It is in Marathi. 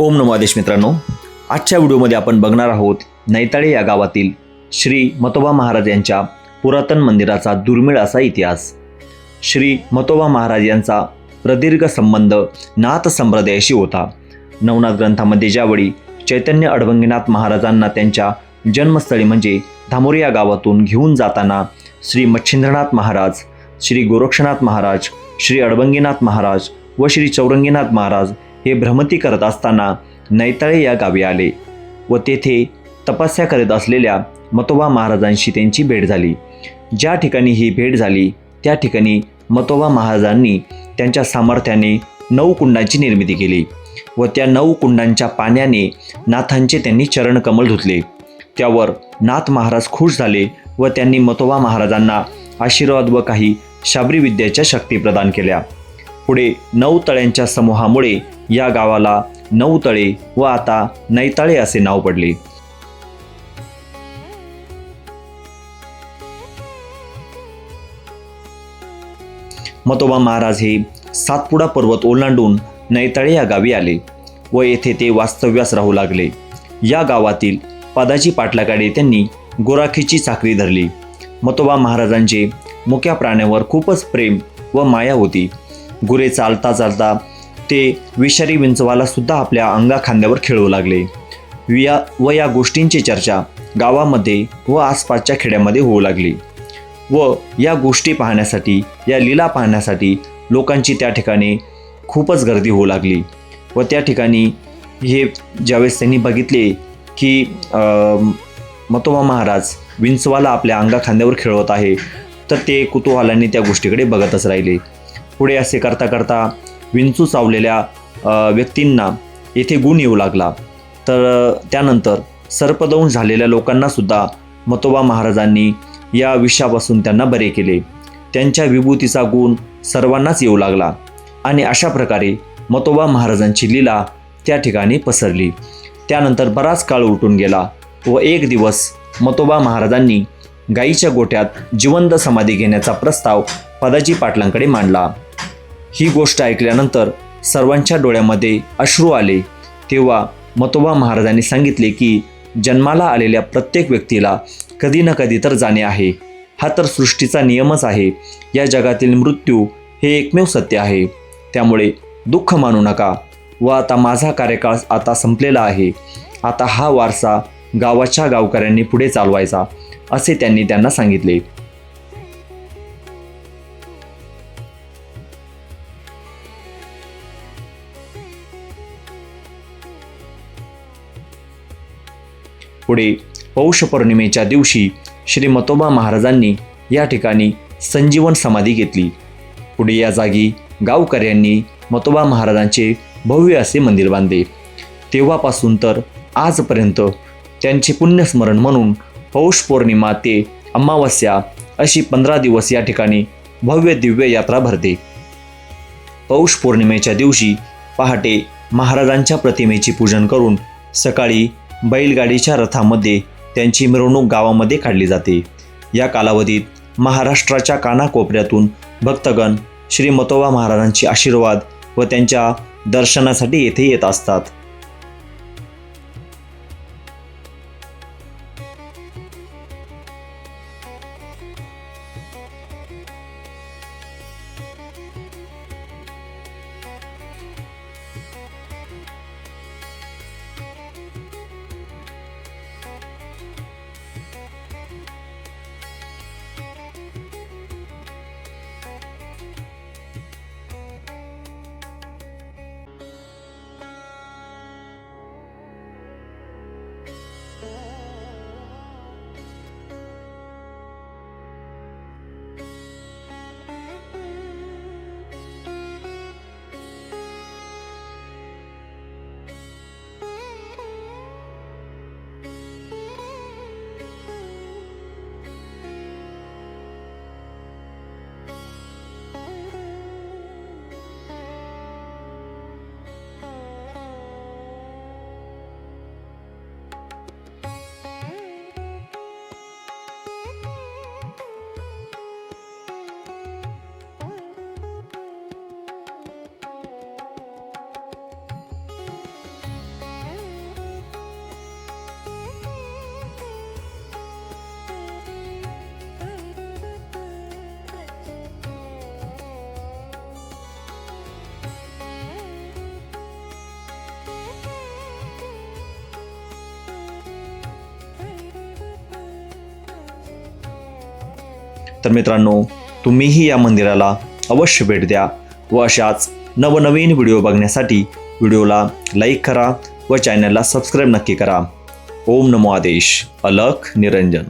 ओम नमादेश मित्रांनो. आजच्या व्हिडिओमध्ये आपण बघणार आहोत नैताळे या गावातील श्री मतोबा महाराज यांच्या पुरातन मंदिराचा दुर्मिळ असा इतिहास. श्री मतोबा महाराज यांचा प्रदीर्घ संबंध नाथ संप्रदायाशी होता. नवनाथ ग्रंथामध्ये ज्यावेळी चैतन्य अडभंगीनाथ महाराजांना त्यांच्या जन्मस्थळी म्हणजे धामोरी या गावातून घेऊन जाताना श्री मच्छिंद्रनाथ महाराज श्री गोरक्षनाथ महाराज श्री अडभंगीनाथ महाराज व श्री चौरंगीनाथ महाराज हे भ्रमती करत असताना नैताळे या गावी आले व तेथे तपस्या करत असलेल्या मतोबा महाराजांशी त्यांची भेट झाली. ज्या ठिकाणी ही भेट झाली त्या ठिकाणी मतोबा महाराजांनी त्यांच्या सामर्थ्याने नऊ कुंडांची निर्मिती केली व त्या नऊ कुंडांच्या पाण्याने नाथांचे त्यांनी चरणकमल धुतले. त्यावर नाथ महाराज खुश झाले व त्यांनी मतोबा महाराजांना आशीर्वाद व काही शाबरी विद्येच्या शक्ती प्रदान केल्या. पुढे नऊ तळ्यांच्या समूहामुळे या गावाला नऊ तळे व आता नैताळे असे नाव पडले. मतोबा महाराज हे सातपुडा पर्वत ओलांडून नैताळे या गावी आले व येथे ते वास्तव्यास राहू लागले. या गावातील पदाची पाटलाकडे त्यांनी गोराखीची चाकरी धरली. मतोबा महाराजांचे मुक्या प्राण्यावर खूपच प्रेम व माया होती. गुरे चालता चालता ते विषारी विंचवाला सुद्धा आपल्या अंगा खांद्यावर खेळू लागले. या व या गोष्टींची चर्चा गावामध्ये व आसपासच्या खेड्यामध्ये होऊ लागली. व या गोष्टी पाहण्यासाठी या लीला पाहण्यासाठी लोकांची त्या ठिकाणी खूपच गर्दी होऊ लागली. व त्या ठिकाणी हे ज्यावेळेस त्यांनी बघितले की मतोबा महाराज विंचवाला आपल्या अंगा खांद्यावर खेळवत आहे तर ते कुतूहलाने त्या गोष्टीकडे बघतच राहिले. पुढे असे करता करता विंचू चावलेल्या व्यक्तींना येथे गुण येऊ लागला. तर त्यानंतर सर्पदंश झालेल्या लोकांना सुद्धा मतोबा महाराजांनी या विषापासून त्यांना बरे केले. त्यांच्या विभूतीचा गुण सर्वांनाच येऊ लागला आणि अशा प्रकारे मतोबा महाराजांची लीला त्या ठिकाणी पसरली. त्यानंतर बराच काळ उलटून गेला व एक दिवस मतोबा महाराजांनी गाईच्या गोट्यात जिवंत समाधी घेण्याचा प्रस्ताव पदाजी पाटलांकडे मांडला. ही गोष्ट ऐकल्यानंतर सर्वांच्या डोळ्यामध्ये अश्रू आले. तेव्हा मतोबा महाराजांनी सांगितले की जन्माला आलेल्या प्रत्येक व्यक्तीला कधी ना कधी तर जाणे आहे. हा तर सृष्टीचा नियमच आहे. या जगातील मृत्यू हे एकमेव सत्य आहे. त्यामुळे दुःख मानू नका व आता माझा कार्यकाळ आता संपलेला आहे. आता हा वारसा गावाच्या गावकऱ्यांनी पुढे चालवायचा असे त्यांनी त्यांना सांगितले. पुढे पौष पौर्णिमेच्या दिवशी श्री मतोबा महाराजांनी या ठिकाणी संजीवन समाधी घेतली. पुढे या जागी गावकऱ्यांनी मतोबा महाराजांचे भव्य असे मंदिर बांधले. तेव्हापासून तर आजपर्यंत त्यांचे पुण्यस्मरण म्हणून पौष पौर्णिमा ते अमावस्या अशी पंधरा दिवस या ठिकाणी भव्य दिव्य यात्रा भरते. पौष पौर्णिमेच्या दिवशी पहाटे महाराजांच्या प्रतिमेचे पूजन करून सकाळी बैलगाडीच्या रथामध्ये त्यांची मिरवणूक गावामध्ये काढली जाते. या कालावधीत महाराष्ट्राच्या कानाकोपऱ्यातून भक्तगण श्री मतोबा महाराजांची आशीर्वाद व त्यांच्या दर्शनासाठी येथे येत असतात. तर मित्रांनो तुम्हीही या मंदिराला अवश्य भेट द्या व अशाच नवनवीन व्हिडिओ बघण्यासाठी व्हिडिओला लाईक करा व चॅनलला सबस्क्राईब नक्की करा. ओम नमो आदेश. अलख निरंजन.